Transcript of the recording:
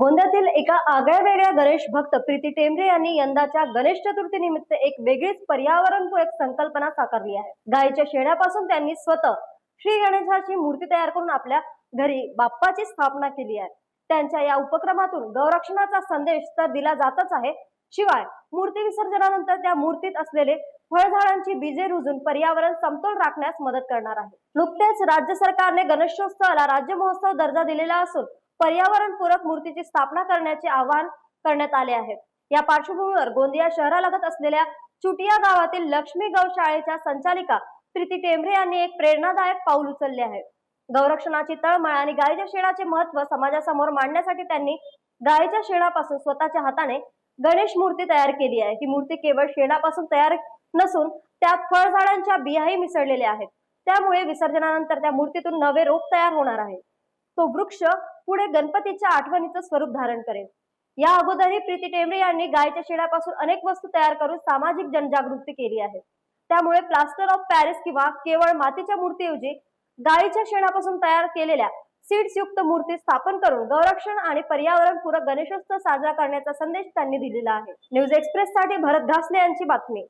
गोंद्यातील एका आगळ्या वेगळ्या गणेश भक्त प्रीती टेंबरे यांनी यंदाच्या गणेश चतुर्थी निमित्त एक वेगळीच पर्यावरणपूरक संकल्पना साकारली आहे. गायीच्या शेणापासून त्यांनी स्वतः श्री गणेशाची मूर्ती तयार करून आपल्या घरी बाप्पाची स्थापना केली आहे. त्यांच्या या उपक्रमातून गौरक्षणाचा संदेश तर दिला जातच आहे. शिवाय मूर्ती विसर्जनानंतर त्या मूर्तीत असलेले फळझाडांची बीजे रुजून पर्यावरण समतोल राखण्यास मदत करणार आहे. नुकतेच राज्य सरकारने गणेशोत्सवाला राज्य महोत्सव दर्जा दिलेला असून पर्यावरणपूरक मूर्तीची स्थापना करण्याचे आवाहन करण्यात आले आहे. या पार्श्वभूमीवर गोंदिया शहरालगत असलेल्या चुटिया गावातील लक्ष्मी गौशाळेच्या संचालिका प्रीती टेंभरे यांनी एक प्रेरणादायक पाऊल उचलले आहे. गौरक्षणाची तळमळ आणि गायीच्या शेणाचे महत्त्व समाजासमोर मांडण्यासाठी त्यांनी गायीच्या शेणापासून स्वतःच्या हाताने गणेश मूर्ती तयार केली आहे. ही मूर्ती केवळ शेणापासून तयार नसून त्यात फळझाडांच्या बियाही मिसळलेल्या आहेत. त्यामुळे विसर्जनानंतर त्या मूर्तीतून नवे रोप तयार होणार आहे. तो वृक्ष पुढे गणपतीच्या आठवणीचं स्वरूप धारण करेल. या अगोदरही प्रीती टेंबरे यांनी गायच्या शेणापासून अनेक वस्तू तयार करून सामाजिक जनजागृती केली आहे. त्यामुळे प्लास्टर ऑफ पॅरिस किंवा केवळ मातीच्या मूर्तीऐवजी गायीच्या शेणापासून तयार केलेल्या सीड्स युक्त मूर्ती स्थापन करून गौरक्षण आणि पर्यावरणपूरक गणेशोत्सव साजरा करण्याचा संदेश त्यांनी दिलेला आहे. न्यूज एक्सप्रेस साठी भरत घासले यांची बातमी.